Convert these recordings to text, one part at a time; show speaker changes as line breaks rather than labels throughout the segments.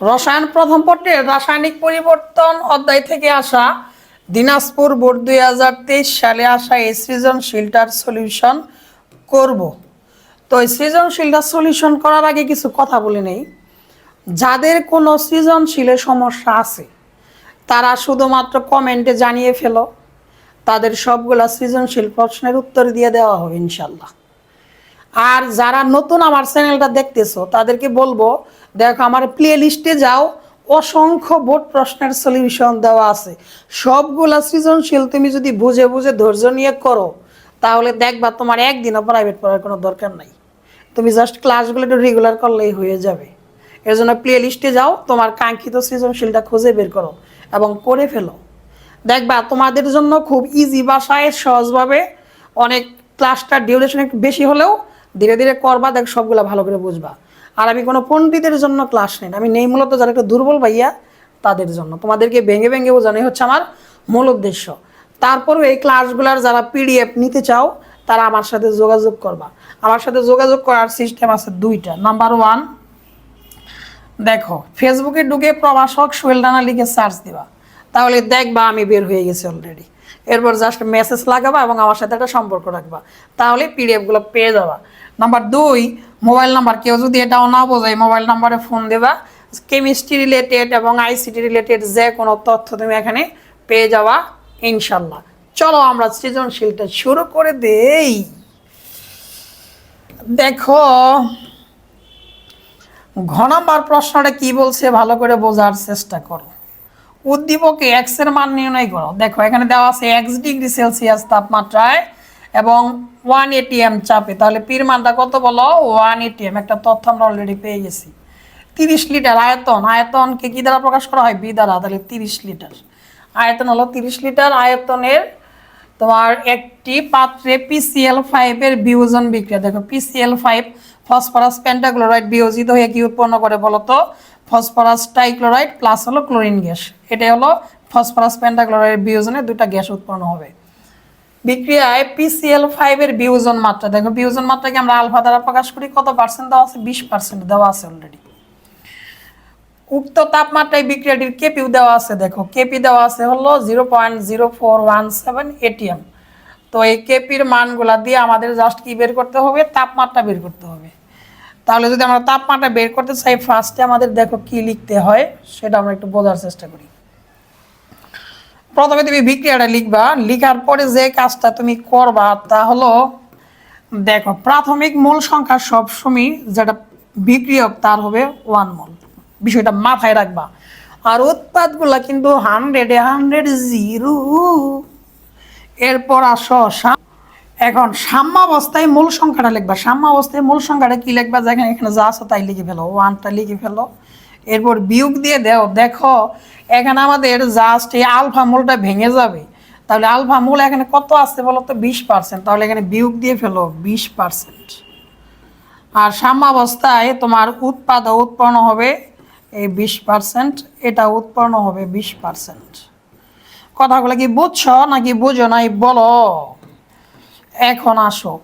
রসায়ন প্রথম পত্রে রাসায়নিক পরিবর্তন অধ্যায় থেকে আসা দিনাজপুর বোর্ড দুই হাজার তেইশ সালে আসা এই সৃজনশীলটার সলিউশন করব। তো এই সৃজনশীলটার সলিউশন করার আগে কিছু কথা বলে নেই। যাদের কোনো সৃজনশীলের সমস্যা আছে, তারা শুধুমাত্র কমেন্টে জানিয়ে ফেলো। তাদের সবগুলা সৃজনশীল প্রশ্নের উত্তর দিয়ে দেওয়া হবে ইনশাল্লাহ আর যারা নতুন আমার চ্যানেলটা দেখতেছো, তাদেরকে বলব, দেখো আমার প্লে লিস্টে যাও, অসংখ্য বোর্ড প্রশ্নের সলিউশন দেওয়া আছে। সবগুলা সৃজনশীল তুমি যদি বুঝে বুঝে ধৈর্য নিয়ে করো, তাহলে দেখবা তোমার একদিনও প্রাইভেট পড়ার কোনো দরকার নাই। তুমি জাস্ট ক্লাসগুলো একটু রেগুলার করলেই হয়ে যাবে। এর জন্য প্লে লিস্টে যাও, তোমার কাঙ্ক্ষিত সৃজনশীলটা খুঁজে বের করো এবং করে ফেলো। দেখবা তোমাদের জন্য খুব ইজি ভাষায় সহজভাবে অনেক ক্লাসটার ডিউরেশন একটু বেশি হলেও ধীরে ধীরে করবা, দেখ সবগুলা ভালো করে বুঝবা। আর আমি কোনো পণ্ডিতের জন্য ক্লাস নেই আমি নেই মূলত যারা একটু দুর্বল ভাইয়া, তাদের জন্য। তোমাদেরকে ভেঙে ভেঙে বোঝানোই হচ্ছে আমার মূল উদ্দেশ্য। তারপরেও এই ক্লাসগুলার যারা পিডিএফ নিতে চাও, তারা আমার সাথে যোগাযোগ করবা। আমার সাথে যোগাযোগ করার সিস্টেম আছে দুইটা। নাম্বার ওয়ান দেখো ফেসবুকে ঢুকে প্রভাষক সোহেল রানা লিখে সার্চ দিবা। তাহলে দেখবা আমি বের হয়ে গেছি অলরেডি এরপর জাস্ট মেসেজ লাগাবা এবং আমার সাথে একটা সম্পর্ক রাখবা। তাহলে পিডিএফগুলো পেয়ে যাবা। নাম্বার দুই মোবাইল নাম্বার কেউ যদি এটাও না বোঝায় মোবাইল নাম্বারে ফোন দেবা। কেমিস্ট্রি রিলেটেড এবং আইসিটি রিলেটেড যে কোনো তথ্য তুমি এখানে পেয়ে যাওয়া ইনশাল্লাহ চলো আমরা সৃজনশীলটা শুরু করে দেই। দেখো, ঘ নাম্বার প্রশ্নটা কি বলছে ভালো করে বোঝার চেষ্টা করো। উদ্দীপকে এক্সের মান নির্ণয় করো। দেখো, এখানে দেওয়া আছে এক্স ডিগ্রি সেলসিয়াস তাপমাত্রায় এবং ওয়ান এটিএম চাপে। তাহলে পির মানটা কত বলো? ওয়ান এটিএম একটা তথ্য আমরা অলরেডি পেয়ে গেছি। তিরিশ লিটার আয়তন, আয়তনকে কি দ্বারা প্রকাশ করা হয়? বি দ্বারা, তাহলে তিরিশ লিটার। আয়তন হলো তিরিশ লিটার, আয়তনের তোমার একটি পাত্রে পিসিএল ফাইভের বিয়োজন বিক্রিয়া। দেখো পিসিএল ফাইভ ফসফরাস পেন্টাক্লোরাইড বিয়োজিত হয়ে কি উৎপন্ন করে বলতো ফসফরাস টাইক্লোরাইড প্লাস হলো ক্লোরিন গ্যাস এটাই হলো ফসফরাস পেন্টাক্লোরাইড বিয়োজনে দুটা গ্যাস উৎপন্ন হবে। বিক্রিয়ায় পিসিএল ফাইভের বিয়োজন মাত্রা। দেখো, বিয়োজন মাত্রাকে আমরা আলফা দ্বারা প্রকাশ করি? কত পার্সেন্ট দেওয়া আছে? বিশ পার্সেন্ট দেওয়া আছে অলরেডি উক্ত তাপমাত্রায় বিক্রিয়াটির কেপিউ দেওয়া আছে, দেখো। কেপি দেওয়া আছে হলো zero point zero four one seven ATM তো এই কেপির মানগুলা দিয়ে আমাদের জাস্ট কি বের করতে হবে? তাপমাত্রা বের করতে হবে। তাহলে যদি আমরা তাপমাত্রা বের করতে চাই ফার্স্টে আমাদের দেখো কি লিখতে হয়, সেটা আমরা একটু বোঝার চেষ্টা করি। প্রথমে তুমি বিক্রিয়াটা লিখবা, লিখার পরে যে কাজটা তুমি করবা তা হলো, দেখো, প্রাথমিক মূল সংখ্যা সবসময় যেটা বিক্রিয়ক তার হবে ওয়ান মোল বিষয়টা মাথায় রাখবা। আর উৎপাদগুলা কিন্তু হান্ড্রেডে হান্ড্রেড জিরো এরপর আসো এখন সাম্যাবস্থায় মূল সংখ্যাটা লিখবা। সাম্যাবস্থায় মূল সংখ্যাটা কি লিখবা? যেখানে এখানে যা আছে তাই লিখে ফেলো। ওয়ানটা লিখে ফেলো। এরপর বিয়োগ দিয়ে দাও। দেখো এখানে আমাদের জাস্ট এই আলফা মূলটা ভেঙে যাবে। তাহলে আলফা মূল এখানে কত আছে বলো তো বিশ পার্সেন্ট তাহলে এখানে বিয়োগ দিয়ে ফেলো, বিশ পার্সেন্ট আর সাম্যাবস্থায় তোমার উৎপাদ উৎপন্ন হবে এই বিশ পার্সেন্ট এটা উৎপন্ন হবে বিশ পার্সেন্ট কথাগুলো কি বুঝছ নাকি বুঝো নাই? বলো। এখন আসো।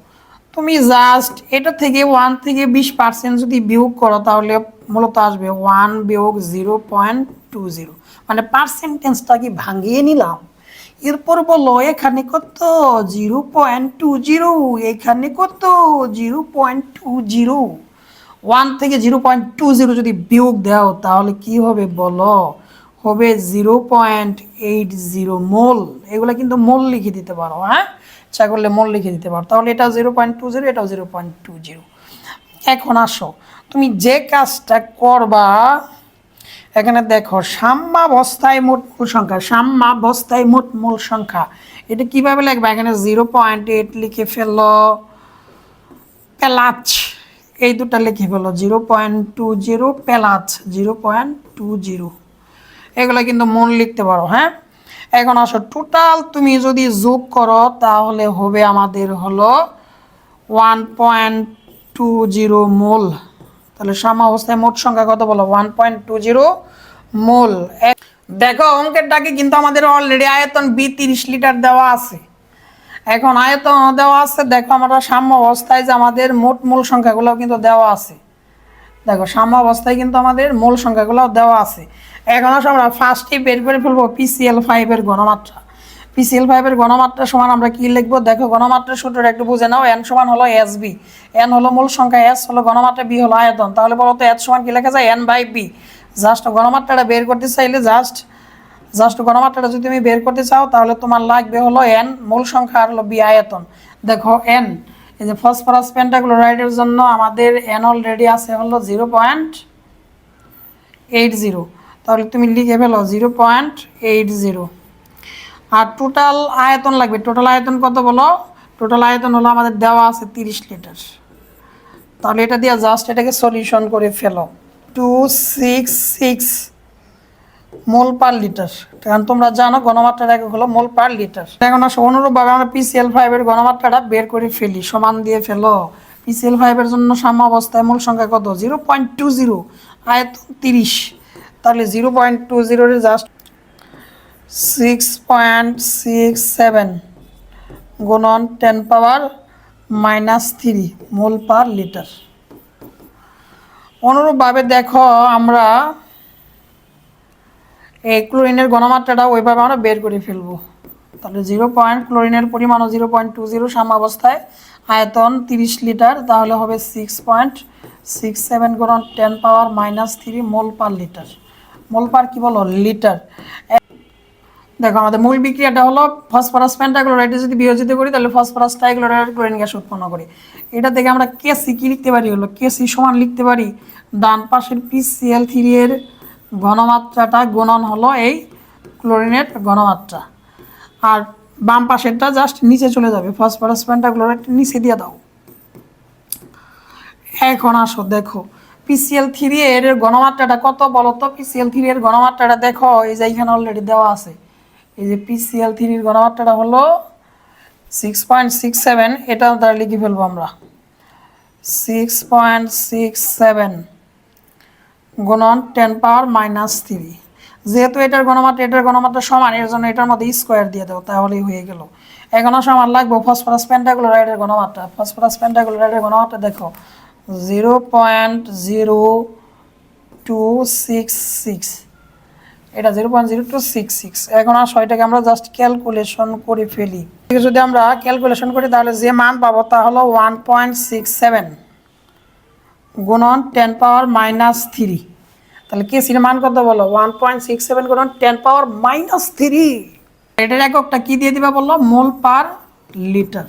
তুমি জাস্ট এটা থেকে ওয়ান থেকে বিশ পার্সেন্ট যদি বিয়োগ করো, তাহলে মূলত আসবে ওয়ান বিয়োগ জিরো পয়েন্ট টু জিরো মানে পার্সেন্টেজটা কি ভাঙিয়ে নিলাম। এরপর বলো, এখানে কত? জিরো পয়েন্ট টু জিরো এখানে কত? Zero point two zero one থেকে জিরো পয়েন্ট টু জিরো যদি বিয়োগ দাও, তাহলে কি হবে বলো? হবে zero point eight zero mole. এগুলো কিন্তু মোল লিখে দিতে পারো হ্যাঁ? ইচ্ছা করলে মোল লিখে দিতে পারো। তাহলে এটা জিরো পয়েন্ট টু জিরো এটাও জিরো পয়েন্ট টু জিরো এখন আসো, তুমি যে কাজটা করবা এখানে দেখো, সাম্যাবস্থায় মোট মূল সংখ্যা, সাম্যাবস্থায় মোট মূল সংখ্যা। এটা কীভাবে লিখবা? এখানে জিরো পয়েন্ট এইট লিখে ফেলল, পেলাচ। এই দুটা লিখে ফেলো zero point two zero plus zero point two zero এগুলো কিন্তু মন লিখতে পারো হ্যাঁ? এখন আসো টোটাল তুমি যদি যোগ করো, তাহলে হবে আমাদের হলো one point two zero mole. তাহলে সাম অবস্থায় মোট সংখ্যা কত বলো? One point two zero mole দেখো, অঙ্কের ডাকে কিন্তু আমাদের অলরেডি আয়তন বি তিরিশ লিটার দেওয়া আছে। এখন আয়তন দেওয়া আছে, দেখো আমরা সাম্য অবস্থায় যে আমাদের মোট মূল সংখ্যাগুলো কিন্তু দেওয়া আছে। দেখো সাম্য অবস্থায় কিন্তু আমাদের মূল সংখ্যাগুলো দেওয়া আছে। এখন আসো আমরা ফার্স্টে বের করে ফেলব পিসিএল ফাইভের গণমাত্রা পিসিএল ফাইভের গণমাত্রা সমান আমরা কি লিখব? দেখো, গণমাত্রা সূত্রটা একটু বুঝে নাও। এন সমান হলো এস বি এন হলো মূল সংখ্যা এস হলো গণমাত্রা বি হলো আয়তন। তাহলে বলো তো এস সমান কি লেখা যায়? এন বাই বি জাস্ট গণমাত্রাটা বের করতে চাইলে জাস্ট জাস্ট গণমাত্রাটা যদি তুমি বের করতে চাও, তাহলে তোমার লাগবে হলো এন মূল সংখ্যা, আর হলো বি আয়তন। দেখো এন এই যে ফসফরাস পেন্টাক্লোরাইডের জন্য আমাদের এন অলরেডি আছে হলো জিরো পয়েন্ট এইট জিরো তাহলে তুমি লিখে ফেলো জিরো পয়েন্ট এইট জিরো আর টোটাল আয়তন লাগবে। টোটাল আয়তন কত বলো? টোটাল আয়তন হলো আমাদের দেওয়া আছে তিরিশ লিটার। তাহলে এটা দিয়ে জাস্ট এটাকে সলিউশন করে ফেলো। Two six six mole per litre. কারণ তোমরা জানো গণমাত্রার একক হলো মোল পার লিটার। এখন আসো, অনুরূপভাবে আমরা পিসিএল ফাইভের গণমাত্রাটা বের করে ফেলি, সমান দিয়ে ফেলো। পিসিএল ফাইভের জন্য সাম্য অবস্থায় মূল সংখ্যা কত? জিরো পয়েন্ট টু জিরো আয়তন তিরিশ। তাহলে জিরো পয়েন্ট টু জিরোর just six point six seven গুণন ten power minus three mole per litre অনুরূপভাবে দেখো আমরা এই ক্লোরিনের গণমাত্রাটা ওইভাবে আমরা বের করে ফেলব। তাহলে জিরো পয়েন্ট ক্লোরিনের পরিমাণও জিরো পয়েন্ট টু জিরো সাম অবস্থায় আয়তন তিরিশ লিটার তাহলে হবে সিক্স পয়েন্ট সিক্স সেভেন গুণন ten power minus three mole per litre mole per কী বলো? লিটার দেখো, আমাদের মূল বিক্রিয়াটা হলো ফসফরাস পেন্টাক্লোরাইড যদি বিয়োজিত করি, তাহলে ফসফরাস টাইক্লোরাইড ক্লোরিন গ্যাস উৎপন্ন করি। এটা থেকে আমরা কেসি কি লিখতে পারি হলো? কেসি সমান লিখতে পারি, ডান পাশের পিসিএল থ্রি এর ঘনমাত্রাটা গুণন হলো এই ক্লোরিনের ঘনমাত্রা। আর বাম পাশেরটা জাস্ট নিচে চলে যাবে, ফসফরাস পেন্টাক্লোরাইড নিচে দিয়ে দাও। এখন আসো, দেখো পিসিএল থ্রি এর গণমাত্রাটা কত বলো তো পিসিএল থ্রি এর গণমাত্রাটা দেখো, এই যে এখানে অলরেডি দেওয়া আছে। এই যে পিসিএল থ্রির গণমাত্রাটা হলো সিক্স পয়েন্ট সিক্স সেভেন এটা দ্বারা লিখে ফেলব আমরা। সিক্স পয়েন্ট সিক্স সেভেন গুণন টেন পাওয়ার মাইনাস থ্রি যেহেতু এটার গণমাত্রা এটার গণমাত্রা সমান, এর জন্য এটার মধ্যে স্কোয়ার দিয়ে দেবো তাহলেই হয়ে গেল। এখন আসো আমার লাগবে ফসফরাস পেন্টাক্লোরাইডের গণমাত্রা। ফসফরাস পেন্টাক্লোরাইডের গণমাত্রা দেখো zero point zero two six six এটা zero point zero two six six এখন আসো, এটাকে আমরা জাস্ট ক্যালকুলেশন করে ফেলি। যদি আমরা ক্যালকুলেশন করি, তাহলে যে মান পাবো তা হলো ওয়ান পয়েন্ট সিক্স সেভেন গুণন টেন পাওয়ার মাইনাস থ্রি তাহলে কে কেসির মান কত বলো? ওয়ান পয়েন্ট সিক্স সেভেন গুণন টেন পাওয়ার মাইনাস থ্রি এটার এককটা কি দিয়ে দিবা বলল? Mole per litre.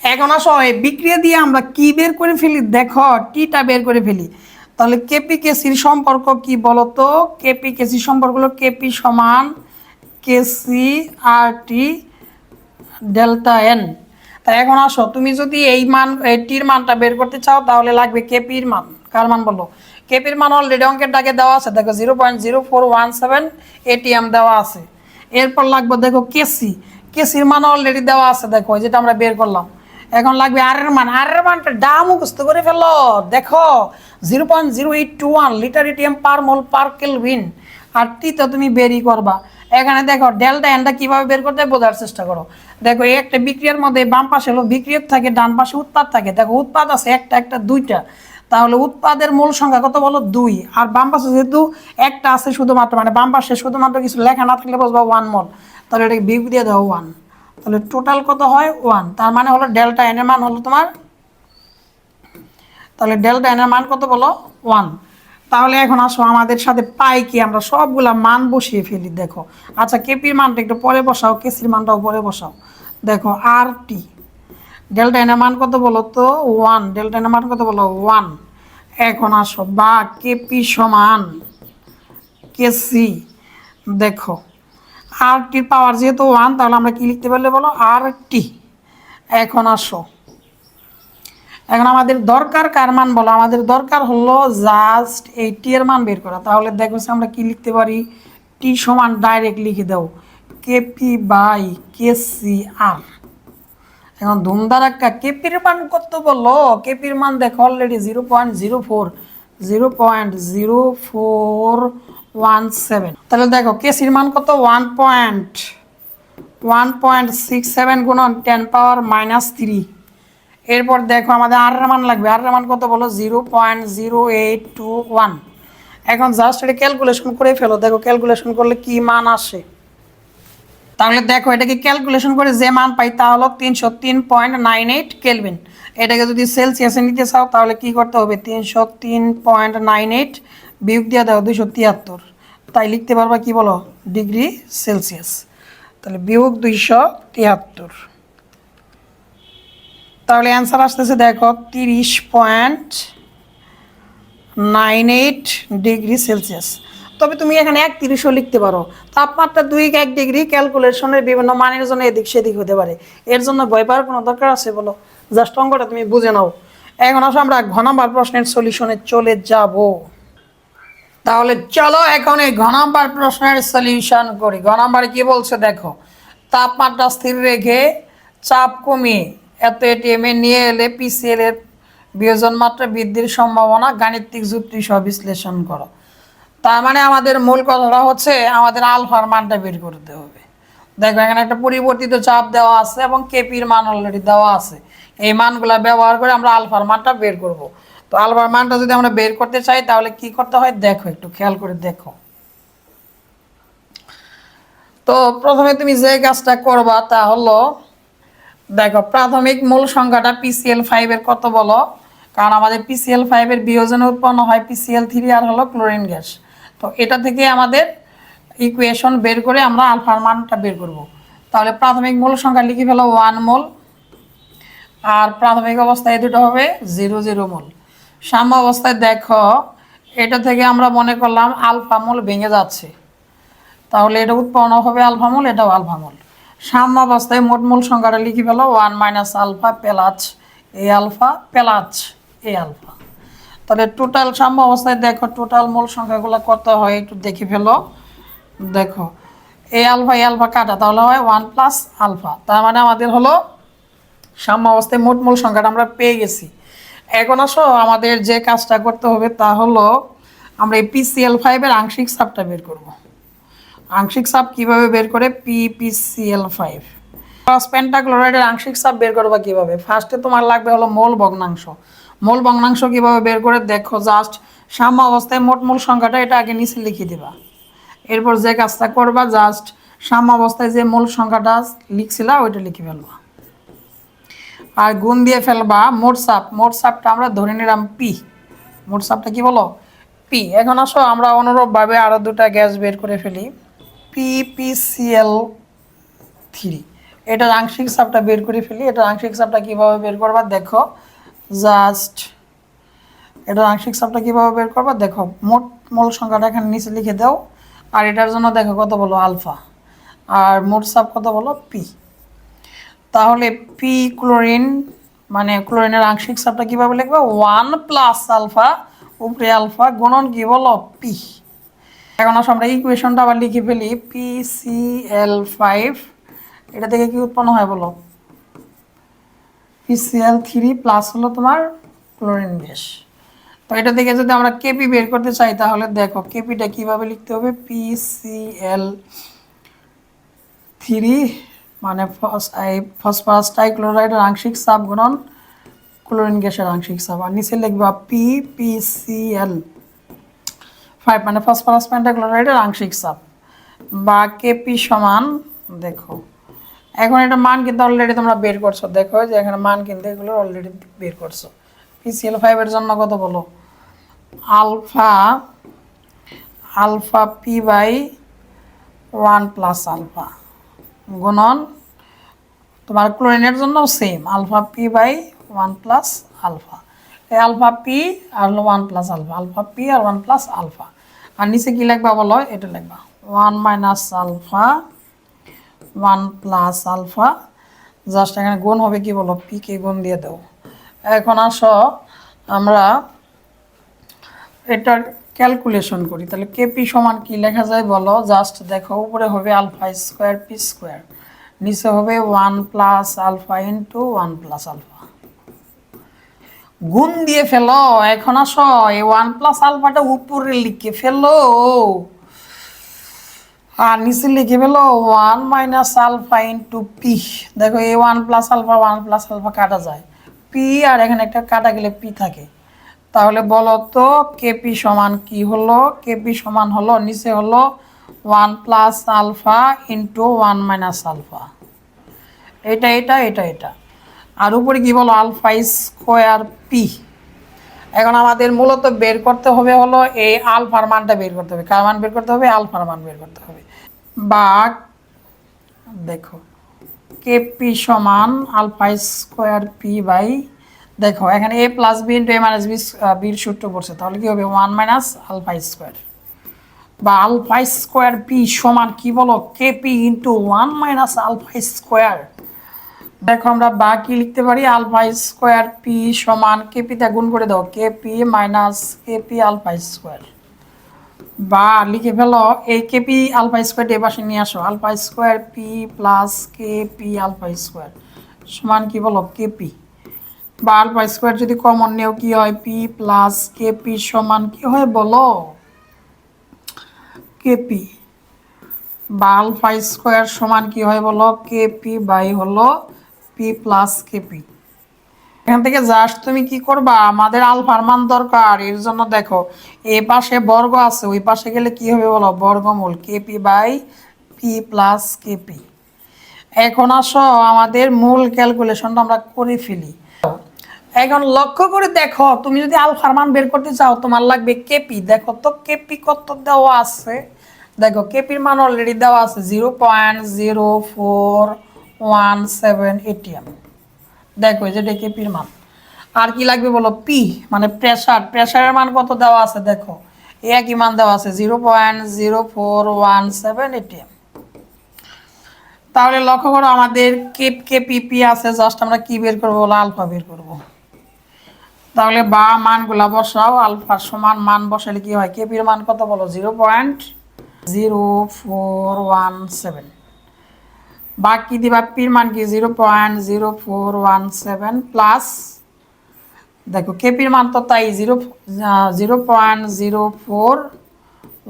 এখন আসো বিক্রিয়া দিয়ে আমরা কি বের করে ফেলি? দেখো টিটা বের করে ফেলি। তাহলে কেপি কেসির সম্পর্ক কি বলতো? কেপি কেসির সম্পর্ক হলো কেপি সমান কেসি আর টি ডেল্টা এন তা এখন আসো, তুমি যদি এই মান টির মানটা বের করতে চাও, তাহলে লাগবে কেপির মান। কার মান বলো? কেপির মান অলরেডি অঙ্কের ডাকে দেওয়া আছে। দেখো zero point zero four one seven ATM দেওয়া আছে। এরপর লাগবে দেখো কেসি কেসির মান অলরেডি দেওয়া আছে। দেখো যেটা আমরা বের করলাম। এখন লাগবে আর এর মান। আর এর মানটা ডাম মুখস্থ করে ফেলো। দেখো zero point zero eight two one litre ATM per mole per kelvin আর টি তো তুমি বেরি করবা। এখানে দেখো ডেল্টা এনটা কীভাবে বের করতে বোঝার চেষ্টা করো। দেখো, এই একটা বিক্রিয়ার মধ্যে বাম পাশে হলো বিক্রিয়ক থাকে, ডান পাশে উৎপাদ থাকে। দেখো, উৎপাদ আছে একটা একটা, দুইটা। তাহলে উৎপাদের মূল সংখ্যা কত বলো? দুই। আর বাম পাশে যেহেতু একটা আছে শুধুমাত্র মানে বাম পাশে শুধুমাত্র কিছু লেখা না থাকলে বসবা ওয়ান মোল তাহলে এটাকে বিগ দিয়ে দাও ওয়ান তাহলে টোটাল কত হয়? ওয়ান তার মানে হলো ডেল্টা এনের মান হলো তোমার তাহলে ডেল্টা এন এর মান কত বলো? ওয়ান তাহলে এখন আসো আমাদের সাথে পাই কি, আমরা সবগুলা মান বসিয়ে ফেলি, দেখো। আচ্ছা কেপির মানটা একটু পরে বসাও কেসির মানটাও পরে বসাও। দেখো আর টি ডেল্টা এনের মান কত বলো তো? ওয়ান ডেল্টা এনের মান কত বলো? ওয়ান এখন আসো, বা কেপি সমান কেসি দেখো আর টির পাওয়ার যেহেতু ওয়ান তাহলে আমরা কি লিখতে পারলে বলো? আর টি এখন আসো। এখন আমাদের দরকার কার মান বলো? আমাদের দরকার হলো জাস্ট এই টি এর মান বের করা। তাহলে দেখো আমরা কি লিখতে পারি? টি সমান ডাইরেক্ট লিখে দাও। কেপি বাই কেসি আর এখন ধুমধার একটা কেপির মান কত বলল কেপির মান দেখো already zero point zero four zero point zero four one seven তাহলে দেখো কেসির মান কত? One point one point six seven গুণন টেন পাওয়ার মাইনাস থ্রি এরপর দেখো আমাদের আর মান লাগবে। আর মান কত বলো? Zero point zero eight two one. এখন জাস্ট এটা ক্যালকুলেশন করে ফেলো। দেখো ক্যালকুলেশন করলে কি মান আসে? তাহলে দেখো, এটাকে ক্যালকুলেশন করে যে মান পাই তা হলো তিনশো তিন পয়েন্ট নাইন এইট কেলভিন এটাকে যদি সেলসিয়াসে নিতে চাও, তাহলে কি করতে হবে? তিনশো তিন পয়েন্ট নাইন এইট বিয়োগ দিয়ে দাও দুশো তিয়াত্তর। তাই লিখতে পারবা কি বলো? Degree Celsius. তাহলে বিয়োগ দুইশো তিয়াত্তর। তাহলে অ্যান্সার আসতেছে দেখো তিরিশ point nine eight degree Celsius তবে তুমি এখানে এক তিরিশও লিখতে পারো। তাপমাত্রা দুই এক ডিগ্রি ক্যালকুলেশনের বিভিন্ন মানের জন্য এদিক সেদিক হতে পারে। এর জন্য ভয় পাওয়ার কোনো দরকার আছে বলো? জাস্ট অঙ্কটা তুমি বুঝে নাও। এখন আসো আমরা ঘ নাম্বার প্রশ্নের সলিউশনে চলে যাব। তাহলে চলো এখন এই ঘ নাম্বার প্রশ্নের সলিউশন করি। ঘ নাম্বারে কি বলছে দেখো? তাপমাত্রা স্থির রেখে চাপ কমিয়ে এত এটিএমে নিয়ে এলে পিসিএল এর বিয়োজন মাত্রা বৃদ্ধির সম্ভাবনা, গাণিতিক যুক্তি সহ বিশ্লেষণ করো। তার মানে আমাদের মূল কথাটা হচ্ছে, আমাদের আলফার মানটা বের করতে হবে। দেখো, এখানে একটা পরিবর্তিত চাপ দেওয়া আছে এবং কেপির মান অলরেডি দেওয়া আছে। এই মানগুলা ব্যবহার করে আমরা আলফার মানটা বের করব। তো আলফার মানটা যদি আমরা বের করতে চাই, তাহলে কি করতে হয়? দেখো, একটু খেয়াল করে দেখো। তো প্রথমে তুমি যে কাজটা করবা তা হলো দেখো, প্রাথমিক মূল সংখ্যাটা পিসিএল ফাইভের কত বলো? কারণ আমাদের পিসিএল ফাইভের বিয়োজনে উৎপন্ন হয় পিসিএল থ্রি আর হলো ক্লোরিন গ্যাস। তো এটা থেকে আমাদের ইকুয়েশন বের করে আমরা আলফার মানটা বের করব। তাহলে প্রাথমিক মূল সংখ্যা লিখে ফেলো ওয়ান মোল। আর প্রাথমিক অবস্থায় দুটো হবে জিরো জিরো মোল। সাম্য অবস্থায় দেখো, এটা থেকে আমরা মনে করলাম আলফা মোল ভেঙে যাচ্ছে। তাহলে এটা উৎপন্ন হবে আলফামুল এটাও আলফা আলফামুল সাম্য অবস্থায় মোট মূল সংখ্যাটা লিখে ফেলো ওয়ান মাইনাস আলফা পেলাচ এ আলফা পেলাচ এ আলফা তাহলে টোটাল সাম্য অবস্থায় দেখো টোটাল মূল সংখ্যাগুলো কত হয় একটু দেখে ফেলো। দেখো এ আলফা এ আলফা কাটা, তাহলে হয় ওয়ান প্লাস আলফা তার মানে আমাদের হলো সাম্য অবস্থায় মোট মূল সংখ্যাটা আমরা পেয়ে গেছি। এখন আসো, আমাদের যে কাজটা করতে হবে তা হলো আমরা এই পিসিএল ফাইভের আংশিক সাবটা বের করব। আংশিক চাপ কীভাবে বের করে? পিপিসিএল ফাইভ পেন্টাক্লোরাইডের আংশিক চাপ বের করবা কীভাবে? ফার্স্টে তোমার লাগবে হলো মোল ভগ্নাংশ। মোল ভগ্নাংশ কীভাবে বের করে? দেখো জাস্ট সাম্য অবস্থায় মোট মূল সংখ্যাটা এটা আগে নিচে লিখে দিবা। এরপর যে কাজটা করবা জাস্ট সাম্য অবস্থায় যে মূল সংখ্যাটা লিখছিলা, ওইটা লিখে ফেলবা। আর গুণ দিয়ে ফেলবা মোট সাপ মোট সাপটা আমরা ধরে নিলাম পি মোট সাপটা কি বলো? পি এখন আসো, আমরা অনুরূপভাবে আরও দুটা গ্যাস বের করে ফেলি। পিপিসিএল থ্রি এটার আংশিক চাপটা বের করে ফেলি। এটার আংশিক চাপটা কীভাবে বের করবা? দেখো জাস্ট এটার আংশিক চাপটা কীভাবে বের করবা? দেখো, মোট মূল সংখ্যাটা এখানে নিচে লিখে দাও। আর এটার জন্য দেখো কত বলো? আলফা। আর মোট চাপ কত বলো? পি তাহলে পি ক্লোরিন মানে ক্লোরিনের আংশিক চাপটা কীভাবে লিখবা? ওয়ান প্লাস আলফা উপরে আলফা গুণন কি বলো? পি এখন আমরা ইকুয়েশনটা আবার লিখে ফেলি পি সি এল ফাইভ এটা থেকে কি উৎপন্ন হয় বলো? পিসিএল থ্রি প্লাস হলো তোমার ক্লোরিন গ্যাস। তো এটা থেকে যদি আমরা কেপি বের করতে চাই, তাহলে দেখো কেপিটা কীভাবে লিখতে হবে? পিসিএল থ্রি মানে ফসফরাস ট্রাইক্লোরাইডের আংশিক চাপ গুণন ক্লোরিন গ্যাসের আংশিক চাপ আর নিচে লিখবা পি পিসিএল ফাইভ মানে ফসফরাস পেন্টাক্লোরাইডের আংশিক চাপ। বা কেপি সমান, দেখো, এখন এটা মান কিন্তু অলরেডি তোমরা বের করছ। দেখো যে এখানে মান কিন্তু এগুলো অলরেডি বের করছ। পিসিএল ফাইভের জন্য কত বলো? Alpha alpha P by one plus alpha গুণন, তোমার ক্লোরিনের জন্য same alpha P by one plus alpha এই আলফা পি আর one plus alpha alpha P আর ওয়ান প্লাস আলফা আর নিচে কী লিখবা বলো এটা লিখবা one minus alpha, one plus alpha. Just এখানে গুণ হবে কি বলো? পি কে গুণ দিয়ে দেও। এখন আসো, আমরা এটার ক্যালকুলেশন করি। তাহলে কেপি সমান কি লেখা যায় বলো? জাস্ট দেখো, উপরে হবে আলফা স্কোয়ার পি স্কোয়ার। নিচে হবে one plus alpha into one plus alpha. গুণ দিয়ে ফেলো, এখন আস, এই ওয়ান প্লাস আলফাটা উপরে লিখে ফেলো। আর নিচে লিখে ফেলো one minus alpha into P দেখো, এই one plus alpha one plus alpha কাটা যায়। পি আর এখানে একটা কাটা গেলে পি থাকে। তাহলে বলো তো কেপি সমান কি হলো? কেপি সমান হলো, নিচে হলো one plus alpha into one minus alpha এটা এটা এটা এটা। আর উপরে কি বলো, আলফা স্কোয়ার পি? এখন আমাদের মূলত বের করতে হবে হলো এই আলফার মানটা বের করতে হবে। কার মান বের করতে হবে? আলফার মান বের করতে হবে। বা দেখো কেপি সমান আলফা স্কোয়ার পি বাই, দেখো, এখানে A plus B into A minus B বির সূত্র পড়ছে। তাহলে কী হবে? One minus alpha square. বা আলফা স্কোয়ার পি সমান কী বলো? KP into one minus alpha square. দেখো, আমরা বা কি লিখতে পারি আলফা স্কোয়ার পি সমান কেপিতে গুণ করে দাও, KP minus KP alpha square. বা লিখে ফেলো, এই কেপি আলফা স্কোয়ার এ পাশে নিয়ে আসো, alpha square P plus KP alpha square. সমান কি বলো? কেপি। বা আলফা স্কোয়ার যদি কমন নেও, কি হয়? পি প্লাস কেপি সমান কি হয় বলো? কেপি। বা আলফা স্কোয়ার সমান কি হয় বলো? কেপি বাই হলো পি প্লাস কেপি এখান থেকে জাস্ট তুমি কি করবা? আমাদের আলফার মান দরকার, এর জন্য দেখো, এ পাশে বর্গ আছে, ওই পাশে গেলে কি হবে বলো? বর্গমূল KP by P plus KP এখন আসো, আমাদের মূল ক্যালকুলেশনটা আমরা করে ফেলি। এখন লক্ষ্য করে দেখো, তুমি যদি আলফার মান বের করতে চাও, তোমার লাগবে কেপি দেখো তো কেপি কত দেওয়া আছে? দেখো কেপির মান অলরেডি দেওয়া আছে zero point zero four one seven ATM দেখো যে এটা কেপির মান। আর কি লাগবে বলো? পি মানে প্রেসার প্রেসারের মান কত দেওয়া আছে দেখো? এই একই মান দেওয়া আছে zero point zero four one seven ATM তাহলে লক্ষ্য করো আমাদের কেপ কেপিপি আছে জাস্ট আমরা কি বের করব বলো? আলফা বের করব। তাহলে বা মানগুলা বসাও আলফার সমান মান বসালে কি হয়? কেপির মান কত বলো? Zero point zero four one seven বাকি দিবা পির মান কি? Zero point zero four one seven plus, দেখো কেপির মান তো তাই, zero zero point zero four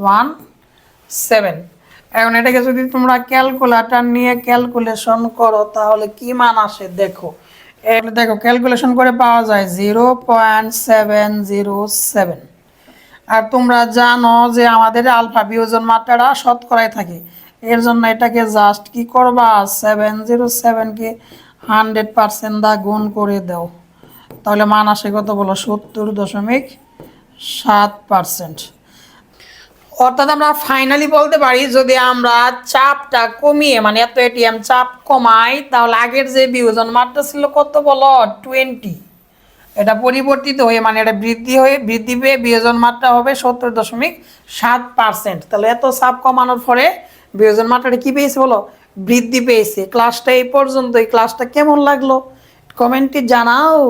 one seven. এখন এটাকে যদি তোমরা ক্যালকুলেটর নিয়ে ক্যালকুলেশন করো, তাহলে কি মান আসে? দেখো এগুলো দেখো, ক্যালকুলেশন করে পাওয়া যায় zero point seven zero seven. আর তোমরা জানো যে আমাদের আলফা বিয়োজন মাত্রাটা শতকরায় থাকে। এর জন্য এটাকে জাস্ট কি করবা? সেভেন জিরো সেভেনকে হান্ড্রেড পার্সেন্ট দা গুণ করে দাও। তাহলে মান আসে কত বলো সত্তর দশমিক সাত পার্সেন্ট অর্থাৎ আমরা ফাইনালি বলতে পারি, যদি আমরা চাপটা কমিয়ে মানে এত এটিএম চাপ কমাই, তাহলে আগের যে বিয়োজন মাত্রা ছিল কত বলো? টোয়েন্টি এটা পরিবর্তিত হয়ে মানে এটা বৃদ্ধি হয়ে, বৃদ্ধি পেয়ে বিয়োজন মাত্রা হবে সত্তর দশমিক সাত পার্সেন্ট তাহলে এত চাপ কমানোর পরে বিয়োজন মাত্রাটা কি পেয়েছে বলো? বৃদ্ধি পেয়েছে। ক্লাসটা এই পর্যন্ত এই ক্লাসটা কেমন লাগল? কমেন্টে জানাও।